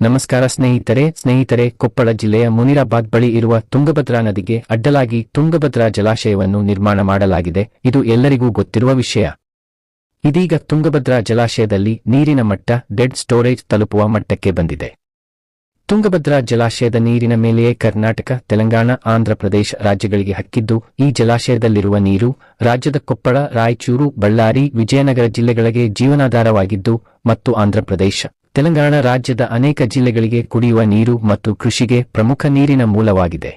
ನಮಸ್ಕಾರ ಸ್ನೇಹಿತರೆ ಸ್ನೇಹಿತರೆ, ಕೊಪ್ಪಳ ಜಿಲ್ಲೆಯ ಮುನಿರಾಬಾದ್ ಬಳಿ ಇರುವ ತುಂಗಭದ್ರಾ ನದಿಗೆ ಅಡ್ಡಲಾಗಿ ತುಂಗಭದ್ರಾ ಜಲಾಶಯವನ್ನು ನಿರ್ಮಾಣ ಮಾಡಲಾಗಿದೆ. ಇದು ಎಲ್ಲರಿಗೂ ಗೊತ್ತಿರುವ ವಿಷಯ. ಇದೀಗ ತುಂಗಭದ್ರಾ ಜಲಾಶಯದಲ್ಲಿ ನೀರಿನ ಮಟ್ಟ ಡೆಡ್ ಸ್ಟೋರೇಜ್ ತಲುಪುವ ಮಟ್ಟಕ್ಕೆ ಬಂದಿದೆ. ತುಂಗಭದ್ರಾ ಜಲಾಶಯದ ನೀರಿನ ಮೇಲೆಯೇ ಕರ್ನಾಟಕ, ತೆಲಂಗಾಣ ಆಂಧ್ರಪ್ರದೇಶ ರಾಜ್ಯಗಳಿಗೆ ಹಕ್ಕಿದ್ದು, ಈ ಜಲಾಶಯದಲ್ಲಿರುವ ನೀರು ರಾಜ್ಯದ ಕೊಪ್ಪಳ, ರಾಯಚೂರು, ಬಳ್ಳಾರಿ, ವಿಜಯನಗರ ಜಿಲ್ಲೆಗಳಿಗೆ ಜೀವನಾಧಾರವಾಗಿದ್ದು, ಮತ್ತು ಆಂಧ್ರಪ್ರದೇಶ ತೆಲಂಗಾಣ ರಾಜ್ಯದ ಅನೇಕ ಜಿಲ್ಲೆಗಳಿಗೆ ಕುಡಿಯುವ ನೀರು ಮತ್ತು ಕೃಷಿಗೆ ಪ್ರಮುಖ ನೀರಿನ ಮೂಲವಾಗಿದೆ.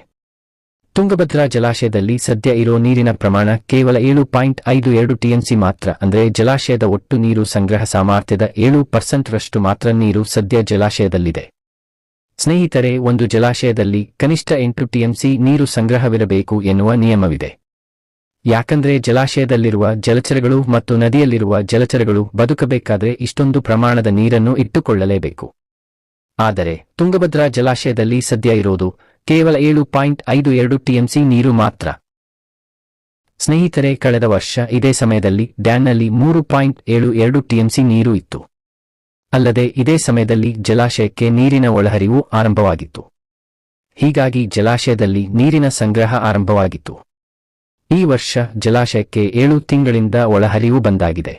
ತುಂಗಭದ್ರಾ ಜಲಾಶಯದಲ್ಲಿ ಸದ್ಯ ಇರೋ ನೀರಿನ ಪ್ರಮಾಣ ಕೇವಲ ಏಳು ಪಾಯಿಂಟ್ ಐದು ಎರಡು ಟಿಎಂಸಿ ಮಾತ್ರ, ಅಂದರೆ ಜಲಾಶಯದ ಒಟ್ಟು ನೀರು ಸಂಗ್ರಹ ಸಾಮರ್ಥ್ಯದ ಏಳು ಪರ್ಸೆಂಟ್ ರಷ್ಟು ಮಾತ್ರ ನೀರು ಸದ್ಯ ಜಲಾಶಯದಲ್ಲಿದೆ. ಸ್ನೇಹಿತರೆ, ಒಂದು ಜಲಾಶಯದಲ್ಲಿ ಕನಿಷ್ಠ ಎಂಟು ಟಿಎಂಸಿ ನೀರು ಸಂಗ್ರಹವಿರಬೇಕು ಎನ್ನುವ ನಿಯಮವಿದೆ. ಯಾಕಂದ್ರೆ ಜಲಾಶಯದಲ್ಲಿರುವ ಜಲಚರಗಳು ಮತ್ತು ನದಿಯಲ್ಲಿರುವ ಜಲಚರಗಳು ಬದುಕಬೇಕಾದರೆ ಇಷ್ಟೊಂದು ಪ್ರಮಾಣದ ನೀರನ್ನು ಇಟ್ಟುಕೊಳ್ಳಲೇಬೇಕು. ಆದರೆ ತುಂಗಭದ್ರಾ ಜಲಾಶಯದಲ್ಲಿ ಸದ್ಯ ಇರೋದು ಕೇವಲ ಏಳು ಪಾಯಿಂಟ್ ಐದು ಎರಡು ಟಿಎಂಸಿ ನೀರು ಮಾತ್ರ. ಸ್ನೇಹಿತರೆ, ಕಳೆದ ವರ್ಷ ಇದೇ ಸಮಯದಲ್ಲಿ ಡ್ಯಾನ್ನಲ್ಲಿ ಮೂರು ಪಾಯಿಂಟ್ ಏಳು ಎರಡು ಟಿಎಂಸಿ ನೀರು ಇತ್ತು. ಅಲ್ಲದೆ ಇದೇ ಸಮಯದಲ್ಲಿ ಜಲಾಶಯಕ್ಕೆ ನೀರಿನ ಒಳಹರಿವು ಆರಂಭವಾಗಿತ್ತು. ಹೀಗಾಗಿ ಜಲಾಶಯದಲ್ಲಿ ನೀರಿನ ಸಂಗ್ರಹ ಆರಂಭವಾಗಿತ್ತು. ಈ ವರ್ಷ ಜಲಾಶಯಕ್ಕೆ ಏಳು ತಿಂಗಳಿಂದ ಒಳಹರಿವು ಬಂದಾಗಿದೆ.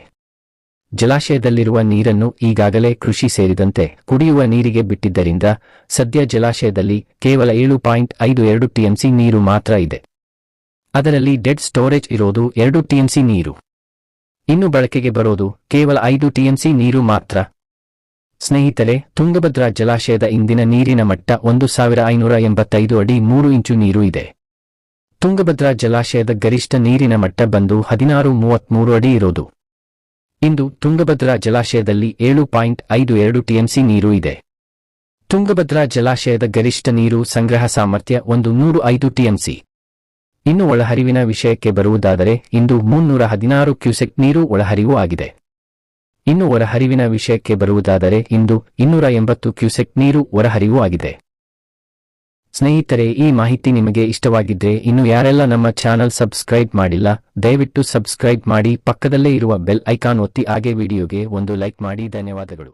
ಜಲಾಶಯದಲ್ಲಿರುವ ನೀರನ್ನು ಈಗಾಗಲೇ ಕೃಷಿ ಸೇರಿದಂತೆ ಕುಡಿಯುವ ನೀರಿಗೆ ಬಿಟ್ಟಿದ್ದರಿಂದ ಸದ್ಯ ಜಲಾಶಯದಲ್ಲಿ ಕೇವಲ ಏಳು ಪಾಯಿಂಟ್ ಐದು ಎರಡು ಟಿಎಂಸಿ ನೀರು ಮಾತ್ರ ಇದೆ. ಅದರಲ್ಲಿ ಡೆಡ್ ಸ್ಟೋರೇಜ್ ಇರೋದು ಎರಡು ಟಿಎಂಸಿ ನೀರು. ಇನ್ನು ಬಳಕೆಗೆ ಬರೋದು ಕೇವಲ ಐದು ಟಿಎಂಸಿ ನೀರು ಮಾತ್ರ. ಸ್ನೇಹಿತರೆ, ತುಂಗಭದ್ರಾ ಜಲಾಶಯದ ಇಂದಿನ ನೀರಿನ ಮಟ್ಟ ಒಂದು ಸಾವಿರ ಐನೂರ ಎಂಬತ್ತೈದು ಅಡಿ ಮೂರು ಇಂಚು ನೀರು ಇದೆ. ತುಂಗಭದ್ರಾ ಜಲಾಶಯದ ಗರಿಷ್ಠ ನೀರಿನ ಮಟ್ಟ ಬಂದು ಹದಿನಾರು ಮೂವತ್ಮೂರು ಅಡಿ ಇರೋದು. ಇಂದು ತುಂಗಭದ್ರಾ ಜಲಾಶಯದಲ್ಲಿ ಏಳು ಪಾಯಿಂಟ್ ಐದು ಎರಡು ಟಿಎಂಸಿ ನೀರು ಇದೆ. ತುಂಗಭದ್ರಾ ಜಲಾಶಯದ ಗರಿಷ್ಠ ನೀರು ಸಂಗ್ರಹ ಸಾಮರ್ಥ್ಯ ಒಂದು ನೂರು ಐದು ಟಿಎಂಸಿ ಇನ್ನು ಒಳಹರಿವಿನ ವಿಷಯಕ್ಕೆ ಬರುವುದಾದರೆ ಇಂದು ಮುನ್ನೂರ ಹದಿನಾರು ಕ್ಯೂಸೆಕ್ ನೀರು ಒಳಹರಿವು ಆಗಿದೆ. ಇನ್ನು ಹೊರಹರಿವಿನ ವಿಷಯಕ್ಕೆ ಬರುವುದಾದರೆ ಇಂದು ಇನ್ನೂರ ಎಂಬತ್ತು ಕ್ಯೂಸೆಕ್ ನೀರು ಹೊರಹರಿವು ಆಗಿದೆ. ಸ್ನೇಹಿತರೆ, ಈ ಮಾಹಿತಿ ನಿಮಗೆ ಇಷ್ಟವಾಗಿದ್ರೆ ಇನ್ನು ಯಾರೆಲ್ಲ ನಮ್ಮ ಚಾನಲ್ ಸಬ್ಸ್ಕ್ರೈಬ್ ಮಾಡಿಲ್ಲ, ದಯವಿಟ್ಟು ಸಬ್ಸ್ಕ್ರೈಬ್ ಮಾಡಿ, ಪಕ್ಕದಲ್ಲೇ ಇರುವ ಬೆಲ್ ಐಕಾನ್ ಒತ್ತಿ ಹಾಗೆ ವಿಡಿಯೋಗೆ ಒಂದು ಲೈಕ್ ಮಾಡಿ. ಧನ್ಯವಾದಗಳು.